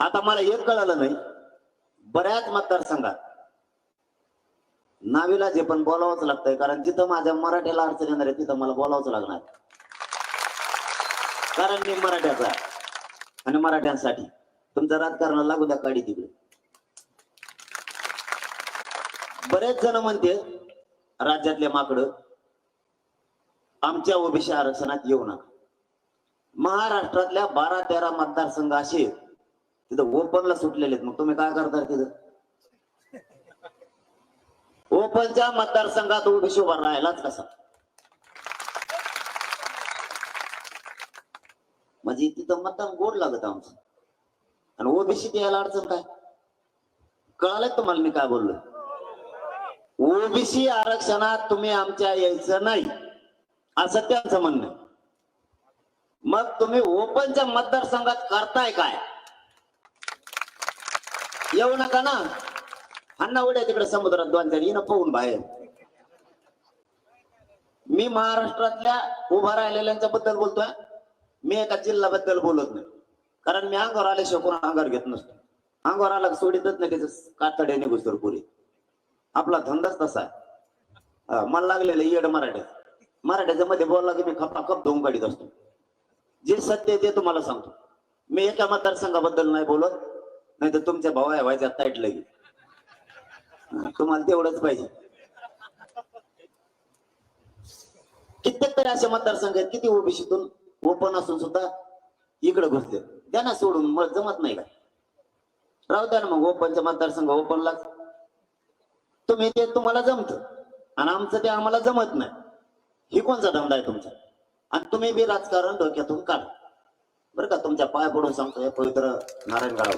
आता मला एक कळालं नाही. बऱ्याच मतदारसंघात. नावीला जे पण बोलावंच लागतंय कारण जिथं माझ्या मराठ्याला अडचण येणार आहे तिथं मला बोलावंच लागणार. कारण मी मराठ्याचा आणि मराठ्यांसाठी तुमचं राजकारण लागू द्या काढी तिकडे. बरेच जण म्हणते राज्यातले माकड आमच्या ओबीसी आरक्षणात येऊ नका. महाराष्ट्रातल्या बारा तेरा मतदारसंघ असे आहेत, तिथं ओपनला सुटलेले आहेत मग तुम्ही काय करता तिथं? ओपनच्या मतदारसंघात ओबीसी उभा राहिलाच कसा? म्हणजे तिथं मतदान गोड लागत आमचं. आणि ओबीसी यायला अडचण काय? कळालंय तुम्हाला मी काय बोललो ओबीसी आरक्षणात तुम्ही आमच्या यायचं नाही. असं त्यांचं म्हणणं मग तुम्ही ओपनच्या मतदारसंघात करताय काय? येऊ नका ना. अण्णा उड्या तिकडे समुद्रात दोन चार येणं पाहून बाहेर. मी महाराष्ट्रातल्या उभा राहिलेल्यांच्या बद्दल बोलतोय. मी एका जिल्ह्याबद्दल बोलत नाही. कारण मी अंगावर आल्याशिवाय कोणा अंगावर घेत नसतो. अंगावर आला की सोडीतच नाही त्याच कातड्याने निघूस पुरे आपला धंदाच तसा आहे. मला लागलेलं येड मराठ्यात मराठ्याच्या मध्ये बोलला की मी खपा खप धुवून काढीत असतो. जे सत्य आहे ते तुम्हाला सांगतो. मी एका मतदारसंघाबद्दल नाही बोलत. नाही तर तुमच्या भावा व्हायच्या ताईट लगी तुम्हाला तेवढंच पाहिजे. कित्येक तरी असे मतदारसंघ आहेत किती ओबीसीतून ओपन असून सुद्धा इकडे घुसले. त्यांना ना सोडून मग जमत नाही का? राहू द्या ना मग ओपनच्या मतदारसंघ ओपनला तुम्ही ते तुम्हाला जमत. आणि आमचं ते आम्हाला जमत नाही. ही कोणचा धंदा आहे तुमचा? आणि तुम्ही बी राजकारण डोक्यातून काढा. बरं का तुमच्या पाय पडून सांगतो हे पवित्र नारायण गाव